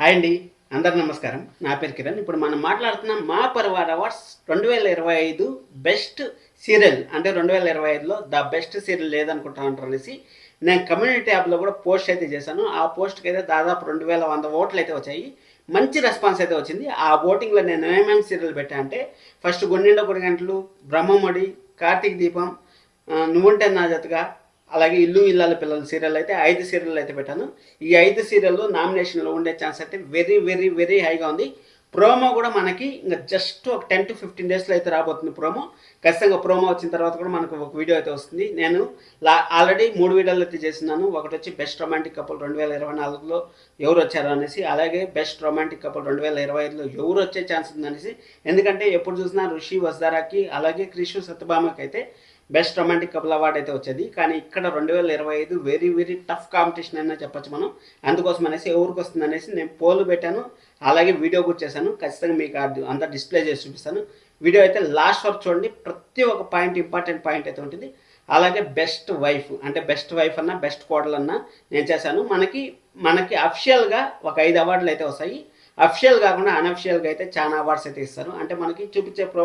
Hi అండి అందరు నమస్కారం. నా పేరు కిరణ్. ఇప్పుడు మనం మాట్లాడుతున్న మా పరివార్ అవార్డ్స్ రెండు వేల ఇరవై ఐదు బెస్ట్ సీరియల్. అంటే రెండు వేల ఇరవై ఐదులో ద బెస్ట్ సీరియల్ లేదనుకుంటా ఉంటారు అనేసి నేను కమ్యూనిటీ యాప్లో కూడా పోస్ట్ అయితే చేశాను. ఆ పోస్ట్కి అయితే దాదాపు రెండు వేల వంద ఓట్లు అయితే వచ్చాయి. మంచి రెస్పాన్స్ అయితే వచ్చింది. ఆ ఓటింగ్లో నేను ఏమేమి సీరియల్ పెట్టా అంటే ఫస్ట్ గుండెండ గుడి గంటలు బ్రహ్మముడి కార్తీక్ దీపం నువ్వుంటే నా జతగా అలాగే ఇల్లు ఇల్లాల పిల్లల సీరియల్ అయితే ఐదు సీరియల్ అయితే పెట్టాను. ఈ ఐదు సీరియల్లో నామినేషన్లో ఉండే ఛాన్స్ అయితే వెరీ వెరీ వెరీ హైగా ఉంది. ప్రోమో కూడా మనకి ఇంకా జస్ట్ ఒక టెన్ టు ఫిఫ్టీన్ డేస్లో అయితే రాబోతుంది ప్రోమో. ఖచ్చితంగా ప్రోమో వచ్చిన తర్వాత కూడా మనకు ఒక వీడియో అయితే వస్తుంది. నేను లా ఆల్రెడీ మూడు వీడియోలు అయితే చేస్తున్నాను. ఒకటి వచ్చి బెస్ట్ రొమాంటిక్ కపుల్ రెండు వేల ఇరవై నాలుగులో ఎవరు వచ్చారు అనేసి అలాగే బెస్ట్ రొమాంటిక్ కపుల్ రెండు వేల ఇరవై ఐదులో ఎవరు వచ్చే ఛాన్స్ ఉందనేసి ఎందుకంటే ఎప్పుడు చూసినా ఋషి వస్దారాకి అలాగే క్రిషు సత్యభామకి అయితే బెస్ట్ రొమాంటిక్ కపుల్ అవార్డ్ అయితే వచ్చేది. కానీ ఇక్కడ రెండు వేల ఇరవై ఐదు వెరీ వెరీ టఫ్ కాంపిటీషన్ అయినా చెప్పొచ్చు మనం. అందుకోసం అనేసి ఎవరికి వస్తుంది అనేసి నేను పోలు పెట్టాను. అలాగే వీడియో కూడా చేశాను. ఖచ్చితంగా మీకు అది అంతా డిస్ప్లే చేసి చూపిస్తాను. వీడియో అయితే లాస్ట్ వరకు చూడండి. ప్రతి ఒక్క పాయింట్ ఇంపార్టెంట్ పాయింట్ అయితే ఉంటుంది. అలాగే బెస్ట్ వైఫ్ అంటే బెస్ట్ వైఫ్ అన్న బెస్ట్ కోడలన్నా నేను చేశాను. మనకి మనకి అఫిషియల్గా ఒక ఐదు అవార్డులు అయితే వస్తాయి. అఫిషియల్ కాకుండా అన్అఫిషియల్గా అయితే చాలా అవార్డ్స్ అయితే ఇస్తారు. అంటే మనకి చూపించే ప్రో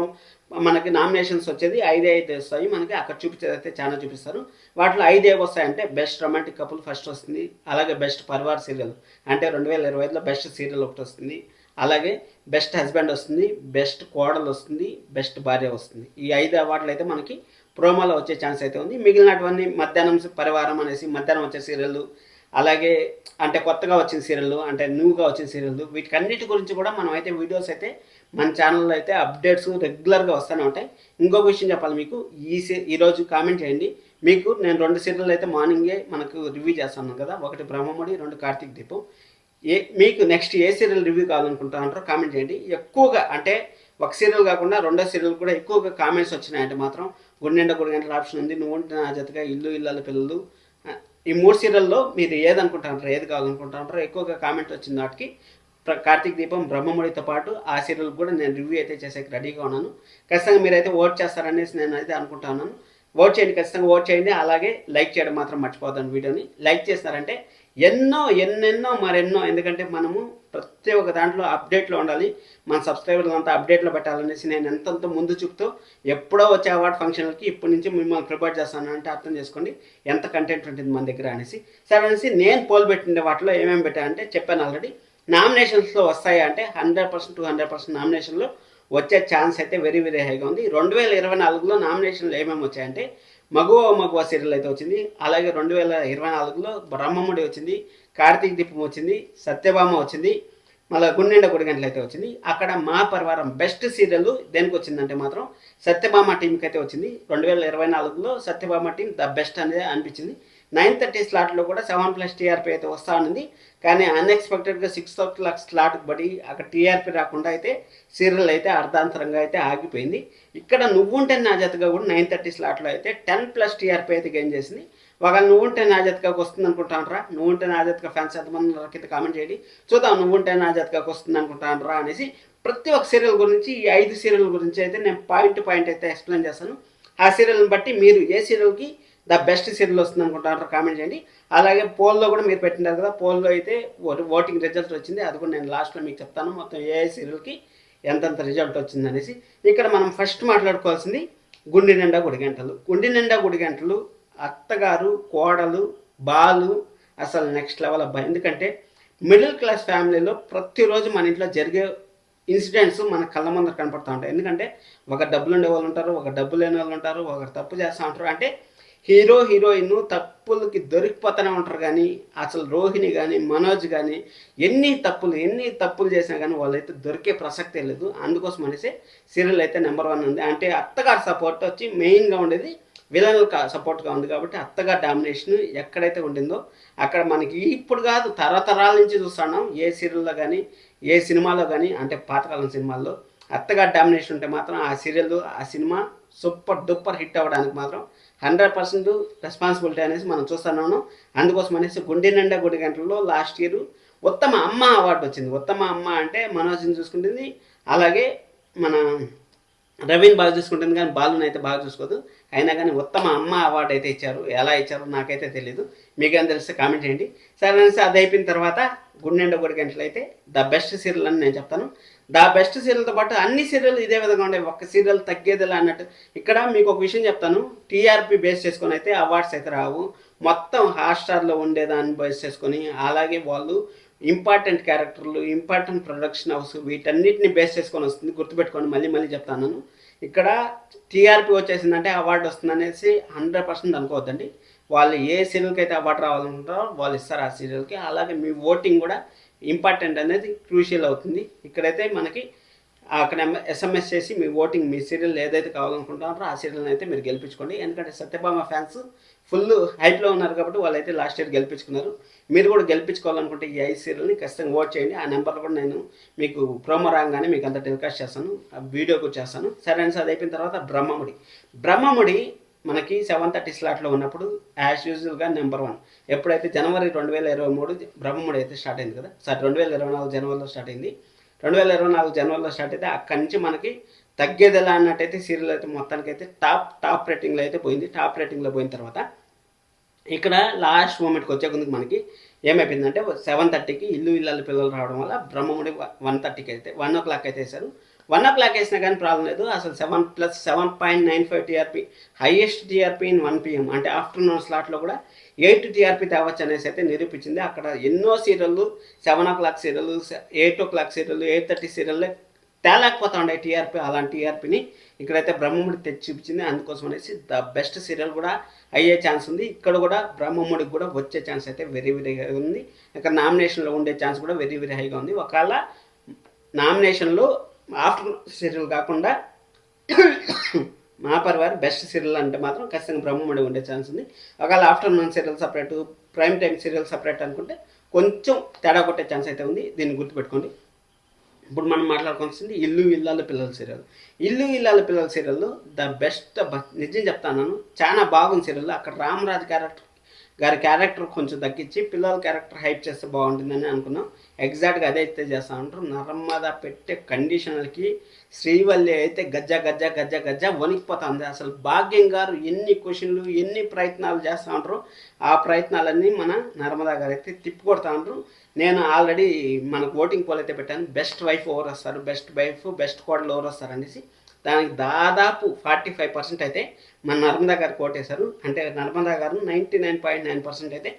మనకి నామినేషన్స్ వచ్చేది ఐదే అయితే వస్తాయి. మనకి అక్కడ చూపించేది అయితే చాలా చూపిస్తారు. వాటిలో ఐదు ఏవి వస్తాయంటే బెస్ట్ రొమాంటిక్ కపుల్ ఫస్ట్ వస్తుంది. అలాగే బెస్ట్ పరివార్ సీరియల్ అంటే రెండు వేల ఇరవై ఐదులో బెస్ట్ సీరియల్ ఒకటి వస్తుంది. అలాగే బెస్ట్ హస్బెండ్ వస్తుంది బెస్ట్ కోడలు వస్తుంది బెస్ట్ భార్య వస్తుంది. ఈ ఐదు అవార్డులు అయితే మనకి ప్రోమోలో వచ్చే ఛాన్స్ అయితే ఉంది. మిగిలినటువంటి మధ్యాహ్నం పరివారం అనేసి మధ్యాహ్నం వచ్చే సీరియల్ అలాగే అంటే కొత్తగా వచ్చిన సీరియల్లు అంటే న్యూగా వచ్చిన సీరియల్ వీటికన్నిటి గురించి కూడా మనం అయితే వీడియోస్ అయితే మన ఛానల్లో అయితే అప్డేట్స్ రెగ్యులర్గా వస్తూనే ఉంటాయి. ఇంకొక విషయం చెప్పాలి మీకు ఈ ఈరోజు కామెంట్ చేయండి. మీకు నేను రెండు సీరియల్ అయితే మార్నింగే మనకు రివ్యూ చేస్తున్నాను కదా ఒకటి బ్రహ్మముడి రెండు కార్తీక్ దీపం. ఏ మీకు నెక్స్ట్ ఏ సీరియల్ రివ్యూ కావాలనుకుంటున్నారో కామెంట్ చేయండి. ఎక్కువగా అంటే ఒక సీరియల్ కాకుండా రెండో సీరియల్ కూడా ఎక్కువగా కామెంట్స్ వచ్చినాయంటే మాత్రం గుండెండ గుడి గంటల ఆప్షన్ ఉంది. నువ్వు ఉంటే నా జతగా ఇల్లు ఇల్లాల పిల్లలు ఈ మూడు సీరియల్లో మీరు ఏది ఏది కావాలనుకుంటారంటారో ఎక్కువగా కామెంట్ వచ్చిన వాటికి ప్ర- కార్తీక్ దీపం బ్రహ్మముడితో పాటు ఆ సీరియల్ కూడా నేను రివ్యూ అయితే చేసేకి రెడీగా ఉన్నాను. ఖచ్చితంగా మీరైతే ఓట్ చేస్తారనేసి నేను అయితే అనుకుంటున్నాను ఓట్ చేయండి ఖచ్చితంగా ఓట్ చేయండి. అలాగే లైక్ చేయడం మాత్రం మర్చిపోతాను వీడియోని. లైక్ చేస్తారంటే ఎన్నో ఎన్నెన్నో మరెన్నో. ఎందుకంటే మనము ప్రతి ఒక్క దాంట్లో అప్డేట్లో ఉండాలి. మన సబ్స్క్రైబర్లు అంతా అప్డేట్లో పెట్టాలనేసి నేను ఎంతంత ముందు చూపుతూ ఎప్పుడో వచ్చే అవార్డ్ ఫంక్షన్లకి ఇప్పటి నుంచి మిమ్మల్ని ప్రిపేర్ చేస్తాను అంటే అర్థం చేసుకోండి. ఎంత కంటెంట్ ఉంటుంది మన దగ్గర అనేసి. సరే అనేసి నేను పోల్ పెట్టిండే వాటిలో ఏమేమి పెట్టానంటే చెప్పాను ఆల్రెడీ. నామినేషన్స్లో వస్తాయా అంటే hundred percent two hundred percent నామినేషన్లో వచ్చే ఛాన్స్ అయితే వెరీ వెరీ హైగా ఉంది. రెండు వేల ఇరవై నాలుగులో నామినేషన్లు ఏమేమి వచ్చాయంటే మగువ మగువ సీరియల్ అయితే వచ్చింది. అలాగే రెండు వేల ఇరవై నాలుగులో బ్రహ్మముడి వచ్చింది. కార్తీక్ దీపం వచ్చింది. సత్యభామ వచ్చింది. మళ్ళీ గుండెండ గుడి గంటలు అయితే వచ్చింది. అక్కడ మా పరివారం బెస్ట్ సీరియల్ దేనికి వచ్చిందంటే మాత్రం సత్యభామ టీంకి అయితే వచ్చింది. రెండు వేల ఇరవై నాలుగులో సత్యభామ టీం ద బెస్ట్ అనేది అనిపించింది. నైన్ థర్టీ స్లాట్లో కూడా సెవెన్ ప్లస్ టీఆర్పీ అయితే వస్తూ ఉంది కానీ అన్ఎక్స్పెక్టెడ్గా సిక్స్ ఓ క్లాక్ స్లాట్ పడి అక్కడ టీఆర్పీ రాకుండా అయితే సీరియల్ అయితే అర్ధాంతరంగా అయితే ఆగిపోయింది. ఇక్కడ నువ్వుంటే నా జతగా కూడా నైన్ థర్టీ స్లాట్లో అయితే టెన్ ప్లస్ టీఆర్పీ అయితే గెయిన్ చేసింది. ఒకవేళ నువ్వుంటే నా జతకాకు వస్తుంది అనుకుంటానరా. నువ్వుంటే నా జతక ఫ్యాన్స్ ఎంతమంది కింద కామెంట్ చేయండి. చూద్దాం నువ్వుంటే నా జతకాకు వస్తుంది అనుకుంటానరా అనేసి ప్రతి ఒక్క సీరియల్ గురించి ఈ ఐదు సీరియల్ గురించి అయితే నేను పాయింట్ పాయింట్ అయితే ఎక్స్ప్లెయిన్ చేస్తాను. ఆ సీరియల్ని బట్టి మీరు ఏ సీరియల్కి ద బెస్ట్ సీరియల్ వస్తుంది అనుకుంటున్నారు కామెంట్ చేయండి. అలాగే పోల్లో కూడా మీరు పెట్టినారు కదా పోల్లో అయితే ఓటింగ్ రిజల్ట్ వచ్చింది. అది కూడా నేను లాస్ట్లో మీకు చెప్తాను. మొత్తం ఏ సీరియల్కి ఎంతెంత రిజల్ట్ వచ్చింది అనేసి. ఇక్కడ మనం ఫస్ట్ మాట్లాడుకోవాల్సింది గుండి నిండా గుడి గంటలు. నిండా గుడి గంటలు అత్తగారు కోడలు బాలు అసలు నెక్స్ట్ లెవెల్ అబ్బాయి. ఎందుకంటే మిడిల్ క్లాస్ ఫ్యామిలీలో ప్రతిరోజు మన ఇంట్లో జరిగే ఇన్సిడెంట్స్ మన కళ్ళ ముందర కనపడుతూ ఉంటాయి. ఎందుకంటే ఒక డబ్బులు ఉండే వాళ్ళు ఉంటారు ఒక డబ్బు లేని వాళ్ళు ఉంటారు ఒకరు తప్పు చేస్తూ ఉంటారు. అంటే హీరో హీరోయిన్ తప్పులకి దొరికిపోతూనే ఉంటారు కానీ అసలు రోహిణి కానీ మనోజ్ కానీ ఎన్ని తప్పులు ఎన్ని తప్పులు చేసినా కానీ వాళ్ళైతే దొరికే ప్రసక్తే లేదు. అందుకోసం అనేసి సీరియల్ అయితే నెంబర్ వన్ ఉంది. అంటే అత్తగారి సపోర్ట్ వచ్చి మెయిన్గా ఉండేది విలన్ సపోర్ట్గా ఉంది కాబట్టి అత్తగా డామినేషన్ ఎక్కడైతే ఉండిందో అక్కడ మనకి ఇప్పుడు కాదు తరతరాల నుంచి చూస్తున్నాం ఏ సీరియల్లో కానీ ఏ సినిమాలో కానీ అంటే పాతకాలం సినిమాల్లో అత్తగారి డామినేషన్ ఉంటే మాత్రం ఆ సీరియల్ ఆ సినిమా సూపర్ డూపర్ హిట్ అవ్వడానికి మాత్రం హండ్రెడ్ పర్సెంట్ రెస్పాన్సిబిలిటీ అనేసి మనం చూస్తున్నాను. అందుకోసం అనేసి గుండె నిండా గుడి గంటల్లో లాస్ట్ ఇయర్ ఉత్తమ అమ్మ అవార్డు వచ్చింది. ఉత్తమ అమ్మ అంటే మనోజ్ని చూసుకుంటుంది. అలాగే మన రవిని బాగా చూసుకుంటుంది కానీ బాలుని అయితే బాగా చూసుకోదు. అయినా కానీ ఉత్తమ అమ్మ అవార్డు అయితే ఇచ్చారు. ఎలా ఇచ్చారో నాకైతే తెలియదు మీకేం తెలిస్తే కామెంట్ చేయండి. సరే అనేసి అది అయిపోయిన తర్వాత గుండెండ గుడి గంటలు అయితే ద బెస్ట్ సీరియల్ అని నేను చెప్తాను. ద బెస్ట్ సీరియల్తో పాటు అన్ని సీరియల్ ఇదే విధంగా ఉండేవి ఒక్క సీరియల్ తగ్గేదిలా అన్నట్టు. ఇక్కడ మీకు ఒక విషయం చెప్తాను. టీఆర్పీ బేస్ చేసుకొని అయితే అవార్డ్స్ అయితే రావు. మొత్తం హాట్స్టార్లో ఉండేదాన్ని బేస్ చేసుకొని అలాగే వాళ్ళు ఇంపార్టెంట్ క్యారెక్టర్లు ఇంపార్టెంట్ ప్రొడక్షన్ హౌస్ వీటన్నిటిని బేస్ చేసుకొని వస్తుంది. గుర్తుపెట్టుకోండి మళ్ళీ మళ్ళీ చెప్తాను. ఇక్కడ టీఆర్పీ వచ్చేసిందంటే అవార్డు వస్తుంది అనేసి హండ్రెడ్ పర్సెంట్ అనుకోవద్దండి. వాళ్ళు ఏ సీరియల్కి అయితే అవార్డు రావాలనుకుంటారో వాళ్ళు ఇస్తారు ఆ సీరియల్కి. అలాగే మీ ఓటింగ్ కూడా ఇంపార్టెంట్ అనేది క్రూషియల్ అవుతుంది. ఇక్కడైతే మనకి అక్కడ ఎస్ఎంఎస్ చేసి మీ ఓటింగ్ మీ సీరియల్ ఏదైతే కావాలనుకుంటున్నారో ఆ సీరియల్ని అయితే మీరు గెలిపించుకోండి. ఎందుకంటే సత్యభామ ఫ్యాన్స్ ఫుల్ హైప్లో ఉన్నారు కాబట్టి వాళ్ళైతే లాస్ట్ ఇయర్ గెలిపించుకున్నారు. మీరు కూడా గెలిపించుకోవాలనుకుంటే ఈ ఐదు సీరియల్ని ఖచ్చితంగా ఓట్ చేయండి. ఆ నెంబర్ కూడా నేను మీకు ప్రోమో రాగానే మీకు అంత టెలికాస్ట్ చేస్తాను. ఆ వీడియో కూడా చేస్తాను. సరే అని అది అయిపోయిన తర్వాత బ్రహ్మముడి. బ్రహ్మముడి మనకి సెవెన్ థర్టీ స్లాట్లో ఉన్నప్పుడు యాజ్ యూజువల్గా నెంబర్ వన్ ఎప్పుడైతే జనవరి రెండు వేల ఇరవై మూడు బ్రహ్మముడి అయితే స్టార్ట్ అయింది కదా? సార్ రెండు వేల ఇరవై నాలుగు జనవరిలో స్టార్ట్ అయింది. రెండు వేల ఇరవై నాలుగు జనవరిలో స్టార్ట్ అయితే అక్కడి నుంచి మనకి తగ్గేది ఎలా అన్నట్టయితే సీరియల్ అయితే మొత్తానికి అయితే టాప్ టాప్ రేటింగ్లో అయితే పోయింది. టాప్ రేటింగ్లో పోయిన తర్వాత ఇక్కడ లాస్ట్ మూమెంట్కి వచ్చే ముందుకు మనకి ఏమైపోయిందంటే సెవెన్ థర్టీకి ఇల్లు ఇళ్ళ పిల్లలు రావడం వల్ల బ్రహ్మముడి వన్ థర్టీకి అయితే వన్ ఓ క్లాక్ అయితే వేశారు. వన్ ఓ క్లాక్ వేసినా కానీ ప్రాబ్లం లేదు. అసలు seven plus seven point nine five TRP highest TRP in one PM. అంటే ఆఫ్టర్నూన్ స్లాట్లో కూడా ఎయిట్ టీఆర్పీ తేవచ్చు అనేసి అయితే నిరూపించింది. అక్కడ ఎన్నో సీరియళ్ళు seven o'clock serial eight o'clock serial eight thirty serial తేలేకపోతా ఉండే టీఆర్పీ అలాంటి టీఆర్పీని ఇక్కడైతే బ్రహ్మముడి తెచ్చి చూపించింది అందుకోసం అనేసి ద బెస్ట్ సీరియల్ కూడా అయ్యే ఛాన్స్ ఉంది. ఇక్కడ కూడా బ్రహ్మముడికి కూడా వచ్చే ఛాన్స్ అయితే వెరీ వెరీ ఉంది. ఇక్కడ నామినేషన్లో ఉండే ఛాన్స్ కూడా వెరీ వెరీ హైగా ఉంది. ఒకవేళ నామినేషన్లో ఆఫ్టర్ సీరియల్ కాకుండా మా పరివార్ బెస్ట్ సీరియల్ అంటే మాత్రం ఖచ్చితంగా బ్రహ్మముడి ఉండే ఛాన్స్ ఉంది. ఒకవేళ afternoon serial separate prime time serial separate అనుకుంటే కొంచెం తేడా కొట్టే ఛాన్స్ అయితే ఉంది. దీన్ని గుర్తుపెట్టుకోండి. ఇప్పుడు మనం మాట్లాడుకోవాల్సింది ఇల్లు ఇల్లాల పిల్లల సీరియల్. ఇల్లు ఇల్లాల పిల్లల సీరియల్లో ద బెస్ట్ నిజం చెప్తాను చాలా బాగుంది సీరియల్. అక్కడ రామరాజు క్యారెక్టర్ గారి క్యారెక్టర్ కొంచెం తగ్గించి పిల్లల క్యారెక్టర్ హైప్ చేస్తే బాగుంటుందని అనుకున్నాం. ఎగ్జాక్ట్గా అదే అయితే చేస్తా ఉంటారు. నర్మద పెట్టే కండిషన్లకి శ్రీవల్లి అయితే గజ్జ గజ్జ గజ్జ గజ్జ వణికిపోతుంది. అసలు భాగ్యం గారు ఎన్ని క్వశ్చన్లు ఎన్ని ప్రయత్నాలు చేస్తూ ఉంటారు ఆ ప్రయత్నాలన్నీ మన నర్మదా గారు అయితే తిప్పికొడతా ఉంటారు. నేను ఆల్రెడీ మనకు ఓటింగ్ పోల్ అయితే పెట్టాను. బెస్ట్ వైఫ్ ఎవరు వస్తారు? బెస్ట్ వైఫ్ బెస్ట్ కోడలు ఎవరు వస్తారు అనేసి దానికి దాదాపు ఫార్టీ ఫైవ్ పర్సెంట్ అయితే మన నర్మదా గారు కోటేశారు. అంటే నర్మదా గారు ninety nine point nine percent అయితే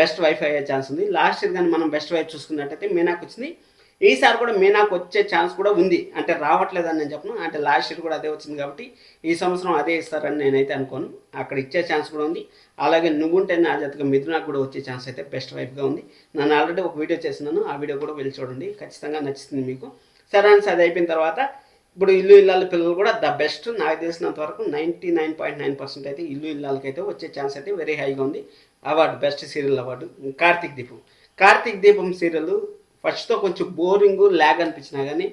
బెస్ట్ వైఫ్ అయ్యే ఛాన్స్ ఉంది. లాస్ట్ ఇయర్ కానీ మనం బెస్ట్ వైఫ్ చూసుకున్నట్టయితే మీనాకు వచ్చింది. ఈసారి కూడా మీనాకు వచ్చే ఛాన్స్ కూడా ఉంది. అంటే రావట్లేదని నేను చెప్పను. అంటే లాస్ట్ ఇయర్ కూడా అదే వచ్చింది కాబట్టి ఈ సంవత్సరం అదే ఇస్తారని నేనైతే అనుకోను. అక్కడ ఇచ్చే ఛాన్స్ కూడా ఉంది. అలాగే నువ్వుంటే నా జతగా మిథునాకు కూడా వచ్చే ఛాన్స్ అయితే బెస్ట్ వైఫ్గా ఉంది. నేను ఆల్రెడీ ఒక వీడియో చేస్తున్నాను. ఆ వీడియో కూడా వెళ్ళి చూడండి. ఖచ్చితంగా నచ్చుతుంది మీకు. సరే అని అది అయిపోయిన తర్వాత ఇప్పుడు ఇల్లు ఇల్లాల పిల్లలు కూడా ద బెస్ట్ నాకు తెలిసినంత వరకు ninety nine point nine percent అయితే ఇల్లు ఇల్లాలకి అయితే వచ్చే ఛాన్స్ అయితే వెరీ హైగా ఉంది. Award best serial award Karthik Deepam. Karthik Deepam serial ఫస్ట్తో కొంచెం బోరింగ్ ల్యాగ్ అనిపించినా కానీ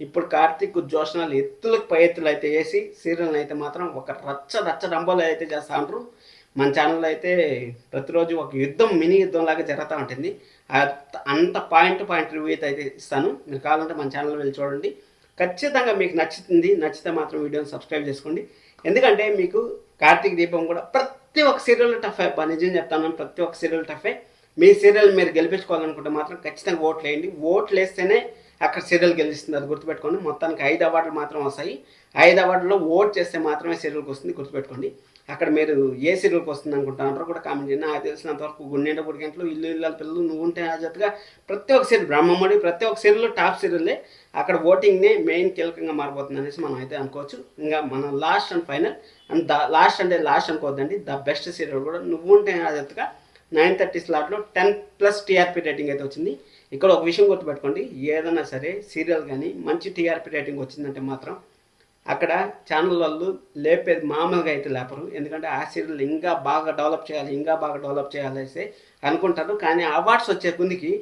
ఇప్పుడు కార్తీక్ జోషనాలు ఎత్తులకు పై ఎత్తులు అయితే వేసి సీరియల్ని అయితే మాత్రం ఒక రచ్చ రచ్చ రంబోలు అయితే చేస్తూ ఉంటారు మన ఛానల్లో అయితే ప్రతిరోజు ఒక యుద్ధం మినీ యుద్ధం లాగా జరుగుతూ ఉంటుంది. అంత పాయింట్ పాయింట్ రివ్యూ అయితే ఇస్తాను. మీరు కావాలంటే మన ఛానల్ వెళ్ళి చూడండి. ఖచ్చితంగా మీకు నచ్చుతుంది నచ్చితే మాత్రం వీడియోని సబ్స్క్రైబ్ చేసుకోండి. ఎందుకంటే మీకు కార్తీక్ దీపం కూడా ప్రతి ఒక్క సీరియల్ టఫే బా నిజం చెప్తాను ప్రతి ఒక్క సీరియల్ టఫే మీ సీరియల్ మీరు గెలిపించుకోవాలనుకుంటే మాత్రం ఖచ్చితంగా ఓట్లు వేయండి. ఓట్లు వేస్తేనే అక్కడ సీరియల్ గెలుస్తుంది అది గుర్తుపెట్టుకోండి. మొత్తానికి ఐదు అవార్డులు మాత్రం వస్తాయి. ఐదు అవార్డులో ఓట్ చేస్తే మాత్రమే సీరియల్కి వస్తుంది గుర్తుపెట్టుకోండి. అక్కడ మీరు ఏ సీరియల్కి వస్తుంది అనుకుంటున్నారో కూడా కామెంట్ చేయండి. నాకు తెలిసినంత వరకు గుండెండ గుడి గంటలు ఇల్లు ఇళ్ళ పిల్లలు నువ్వు ఉంటే ఆ జతగా ప్రతి ఒక్క సీరియల్ బ్రహ్మముడి ప్రతి ఒక్క సీరియల్ టాప్ సీరియల్లే అక్కడ ఓటింగ్నే మెయిన్ కీలకంగా మారిపోతుంది అనేసి మనం అయితే అనుకోవచ్చు. ఇంకా మనం last and final and the last అంటే లాస్ట్ అనుకోవద్దండి. ద బెస్ట్ సీరియల్ కూడా నువ్వు ఉంటే ఆ జతగా నైన్ థర్టీ స్లాట్లో టెన్ ప్లస్ టీఆర్పీ రేటింగ్ అయితే వచ్చింది. ఇక్కడ ఒక విషయం గుర్తుపెట్టుకోండి. ఏదైనా సరే సీరియల్ కానీ మంచి టీఆర్పీ రేటింగ్ వచ్చిందంటే మాత్రం అక్కడ ఛానల్ వాళ్ళు లేపేది మామూలుగా అయితే లేపరు. ఎందుకంటే ఆ సీరియల్ ఇంకా బాగా డెవలప్ చేయాలి ఇంకా బాగా డెవలప్ చేయాలి అయితే అనుకుంటారు. కానీ అవార్డ్స్ వచ్చే కుందికి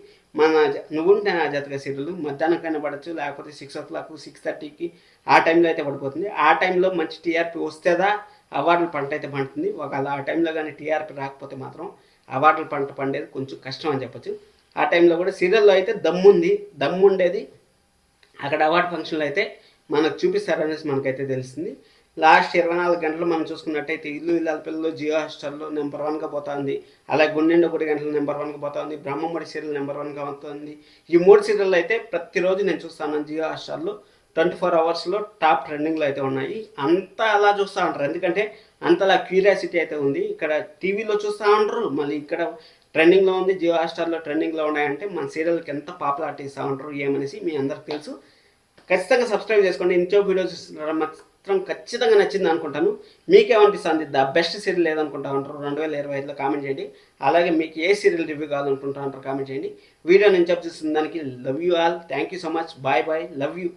మన నువ్వుంటే నా జతగా సీరియల్ మధ్యాహ్నం కైనా పడచ్చు లేకపోతే సిక్స్ ఓ క్లాక్ సిక్స్ థర్టీకి ఆ టైంలో అయితే పడిపోతుంది. ఆ టైంలో మంచి టీఆర్పీ వస్తేదా అవార్డుల పంట అయితే పండుతుంది. ఒకవేళ ఆ టైంలో కానీ టీఆర్పీ రాకపోతే మాత్రం అవార్డుల పంట పండేది కొంచెం కష్టం అని చెప్పొచ్చు. ఆ టైంలో కూడా సీరియల్లో అయితే దమ్ముంది. దమ్ము ఉండేది అక్కడ అవార్డు ఫంక్షన్లో అయితే మనకు చూపిస్తారనేసి మనకైతే తెలిసింది లాస్ట్ ఇరవై నాలుగు గంటలు మనం చూసుకున్నట్టయితే ఇల్లు ఇల్లాల పిల్లలు జియో హాస్టల్లో నెంబర్ వన్గా పోతుంది. అలాగే గుండెండు ఒకటి గంటలు నెంబర్ వన్గా పోతుంది. బ్రహ్మముడి సీరియల్ నెంబర్ వన్గా అవుతుంది ఈ మూడు సీరియల్ అయితే ప్రతిరోజు నేను చూస్తాను జియో హాస్టల్లో. ట్వంటీ ఫోర్ అవర్స్లో టాప్ ట్రెండింగ్లో అయితే ఉన్నాయి. అంతా అలా చూస్తూ ఉంటారు. ఎందుకంటే అంతలా క్యూరియాసిటీ అయితే ఉంది. ఇక్కడ టీవీలో చూస్తూ ఉంటారు. మళ్ళీ ఇక్కడ ట్రెండింగ్లో ఉంది. జియో హాస్టార్లో ట్రెండింగ్లో ఉన్నాయంటే మన సీరియల్కి ఎంత పాపులారిటీ ఇస్తూ ఉంటారు ఏమనేసి మీ అందరికి తెలుసు. ఖచ్చితంగా సబ్స్క్రైబ్ చేసుకోండి. ఇంట్లో వీడియో చూస్తున్నారా మాత్రం ఖచ్చితంగా నచ్చింది అనుకుంటాను. మీకేమనిపిస్తుంది ద బెస్ట్ సీరియల్ ఏదనుకుంటా ఉంటారు? రెండు వేల ఇరవై ఐదులో కామెంట్ చేయండి. అలాగే మీకు ఏ సీరియల్ రివ్యూ కావాలనుకుంటా ఉంటారు కామెంట్ చేయండి. వీడియో నేను చెప్పిస్తున్న దానికి love you all thank you so much bye bye love you